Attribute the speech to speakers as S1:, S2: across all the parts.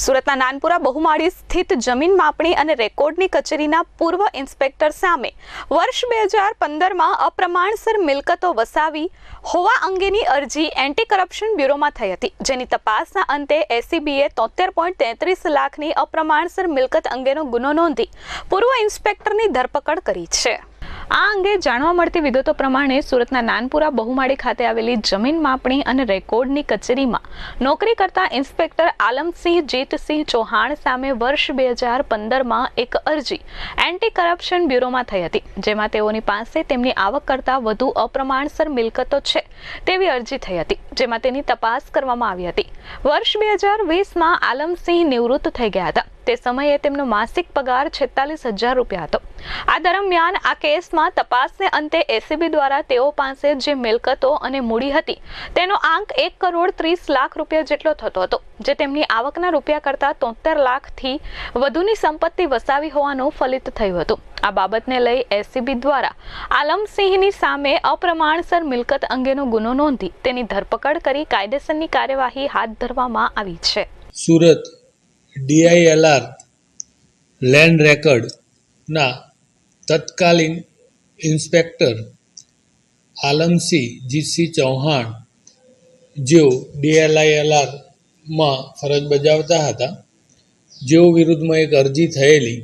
S1: સુરતના નાનપુરા બહુમાળી સ્થિત જમીન માપણી અને રેકોર્ડની કચેરીના પૂર્વ ઇન્સ્પેક્ટર સામે વર્ષ બે હજાર પંદરમાં અપ્રમાણસર મિલકતો વસાવી હોવા અંગેની અરજી એન્ટી કરપ્શન બ્યુરોમાં થઈ હતી. જેની તપાસના અંતે એસીબીએ તોતેર પોઈન્ટ તેત્રીસ લાખની અપ્રમાણસર મિલકત અંગેનો ગુનો નોંધી પૂર્વ ઇન્સ્પેક્ટરની ધરપકડ કરી છે. આ અંગે જાણવા મળતી વિગતો પ્રમાણે સુરતના નાનપુરા બહુમાળી ખાતે આવેલી જમીન માપણી અને રેકોર્ડની કચેરીમાં નોકરી કરતા ઇન્સ્પેક્ટર આલમસિંહ જીતસિંહ ચૌહાણ સામે વર્ષ બે હજાર પંદરમાં એક અરજી એન્ટી કરપ્શન બ્યુરોમાં થઈ હતી, જેમાં તેઓની પાસે તેમની આવક કરતાં વધુ અપ્રમાણસર મિલકતો છે તેવી અરજી થઈ હતી, જેમાં તેની તપાસ કરવામાં આવી હતી. વર્ષ બે હજાર વીસમાં આલમસિંહ નિવૃત્ત થઈ ગયા હતા. તે સમયે તેમનો માસિક પગાર છેતાલીસ હજાર રૂપિયા હતો. આ દરમિયાન આ કેસમાં તપાસને અંતે એસીબી દ્વારા તેઓ પાસે જે મિલકતો અને મૂડી હતી, તેનો આંક એક કરોડ ત્રીસ લાખ રૂપિયા જેટલો થતો હતો, જે તેમની આવકના રૂપિયા કરતાં તોતેર લાખથી વધુની સંપત્તિ વસાવી હોવાનું ફલિત થયું હતું. આ બાબતને લઈ એસીબી દ્વારા આલમસિંહની સામે અપ્રમાણસર મિલકત અંગેનો ગુનો નોંધી તેની ધરપકડ કરી કાયદેસરની કાર્યવાહી હાથ ધરવામાં આવી છે.
S2: સુરત ડીઆઈએલઆર લેન્ડ રેકર્ડના તત્કાલીન ઇન્સ્પેક્ટર આલમસિંહ જીસી ચૌહાણ, જેઓ ડીએલઆઈએલઆરમાં ફરજ બજાવતા હતા, જેઓ વિરુદ્ધમાં એક અરજી થયેલી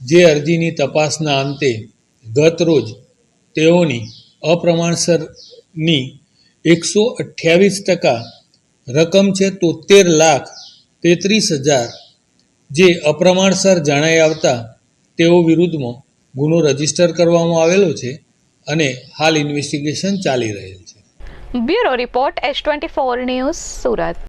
S2: જે અરજીની તપાસના અંતે ગત રોજ તેઓની અપ્રમાણસરની એકસો અઠ્યાવીસ ટકા રકમ છે તોતેર લાખ તેત્રીસ હજાર જે અપ્રમાણસર જણાઈ આવતા તેઓ વિરુદ્ધમાં ગુનો રજિસ્ટર કરવામાં આવેલો છે અને હાલ ઇન્વેસ્ટિગેશન ચાલી રહેલ છે.
S1: Bureau report S twenty four news Surat.